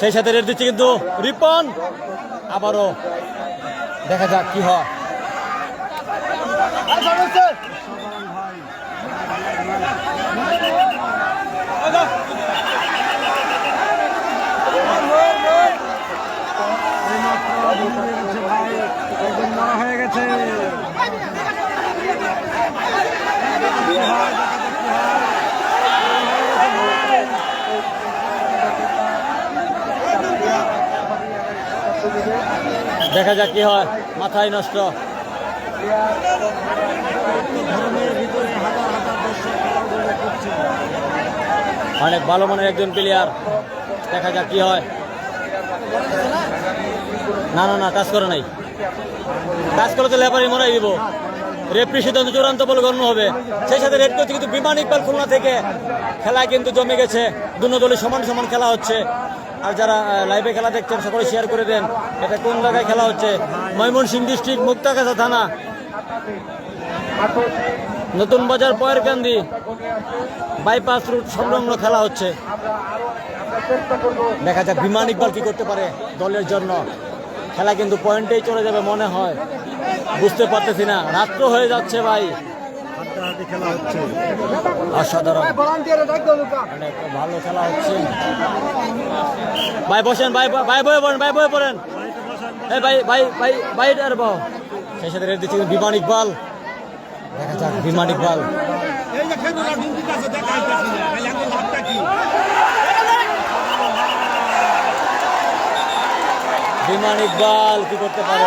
সেই সাথে রেট দিচ্ছে কিন্তু রিপন। আবারও দেখা যাক কি হয়। হয়ে দেখা যাক কি হয়, মাথায় নষ্ট। অনেক ভালো মানের একজন প্লেয়ার দেখা যাক কি হয়। না না না, কাজ করে নাই। কাজ করে তো লেপারি মরাই দিব রেফরি সিদ্ধান্ত চূড়ান্ত বলে গণ্য হবে। সেই সাথে রেড করছে কিন্তু বিমান ইকবাল খুলনা থেকে খেলা কিন্তু জমে গেছে। দুনো দলের সমান সমান খেলা হচ্ছে। আর যারা লাইভে খেলা দেখছেন, সকলে শেয়ার করে দেন এটা কোন জায়গায় খেলা হচ্ছে। ময়মনসিং ডিস্ট্রিক্ট মুক্তাগাছা থানা। নতুন বাজার, পয়েরকান্দি। বাইপাস রুট সংলগ্ন খেলা হচ্ছে। দেখা যাক বিমান ইকবাল কি করতে পারে দলের জন্য। খেলা কিন্তু পয়েন্টেই চলে যাবে মনে হয়। বুঝতে পারতেছি না। রাত্র হয়ে যাচ্ছে ভাই। অসাধারণ। বসেন বয়ে পড়েন বয়ে পড়েন। আর সেই সাথে দিচ্ছে বিমান ইকবাল। দেখা যাক বিমান ইকবাল। বিমান ইকবাল কি করতে পারে?